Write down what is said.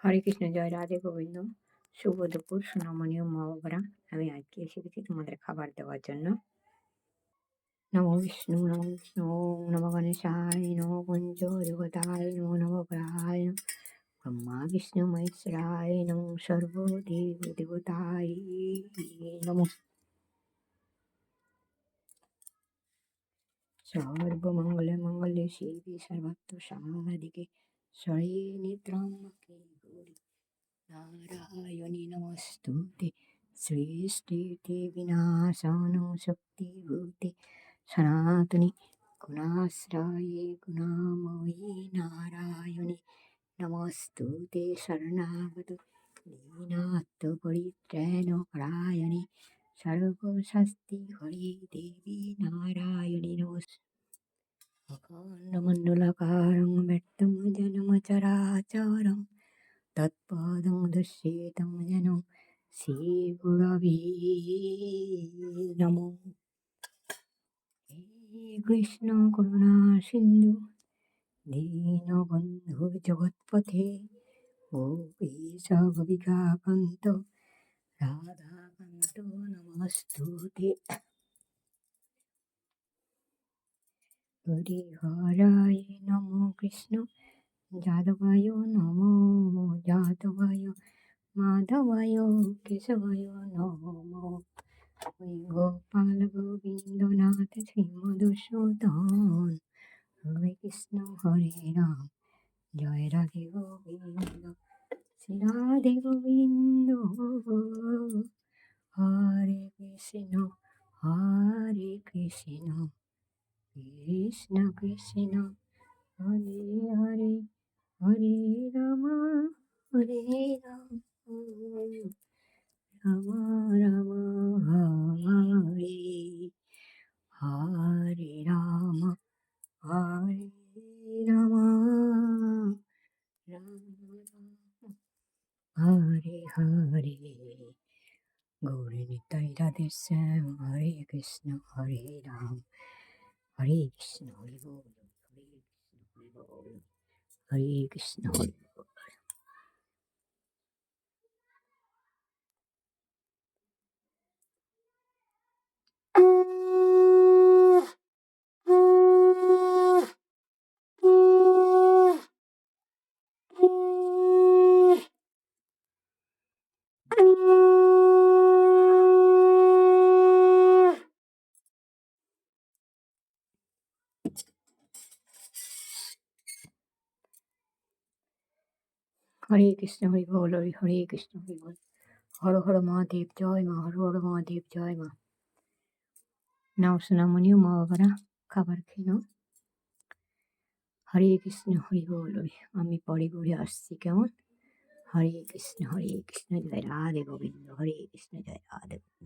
হরে কৃষ্ণ জয় রাধে গোবিন্দ শুভ দুপুর, সোনামণি ও আমি আজকে এসে তোমাদের খাবার দেওয়ার জন্য। নম বিষ্ণু নম বিষ্ণু, নম গণেশায়, নম পঞ্চ দেবতায় নম নবগ্রহায়, ব্রহ্মা, বিষ্ণু, মহেশ্বরায়, নম সর্বদেব দেবতায় নম সর্বমঙ্গলে মঙ্গলে শিল্পী সর্বত্র সাধিকে শরী নিদ্রাম্বকে গৌরী নারায়ণী নমস্তুতে সৃষ্টিতে বিনাশানো শক্তিভূতে সনাতনী গুণাশ্রয়ে গুণাময়ী নারায়ণী নমস্তুতে শরণাগত দীনাত্মপরিত্রাণ পরায়ণী সর্বশাস্তি হরি দেবী নারায়ণী নমস্তে अखण्डमण्डलाकारं व्यक्तं जनमचराचरं শ্বেতং যেন নম হে কৃষ্ণ করুণা সিন্ধু দীন দীনবন্ধু জগৎপথে গোপীশ গোপিকাকান্ত রাধাকান্ত নমস্তুতে হরি হরায় নম কৃষ্ণ যাদবায় নম যাদবায় মাধবায় কেশবায় নম ওই গোপাল গোবিন্দ নাথ শ্রী মধুসূদন হরে কৃষ্ণ হরে রাম জয় রাধে গোবিন্দ শ্রী রাধে গোবিন্দ হরে কৃষ্ণ হরে কৃষ্ণ কৃষ্ণ কৃষ্ণ হরে হরে হরে রাম হরে রাম রাম রাম হরে হরে রাম হরে রাম রাম, হরে হরে। গৌরী নিতাই রাধে শ্যাম, হরে কৃষ্ণ, হরে রাম, হরে কৃষ্ণ, হরে বল হরে কৃষ্ণ হরে বল হরে কৃষ্ণ হরে কৃষ্ণ হরি বল, হরি হরে কৃষ্ণ হরি বল। হর হর মহাদেব, জয় মা, হর হর মহাদেব, জয় মা। নাও সোনামণিও, মা বাবারা, খাবার খেয়ে নাও। হরে কৃষ্ণ হরি বল, আমি পরে ঘুরে আসছি, কেমন? হরে কৃষ্ণ হরে কৃষ্ণ, জয় রাধে গোবিন্দ, হরে কৃষ্ণ, জয় রাধে গোবিন্দ।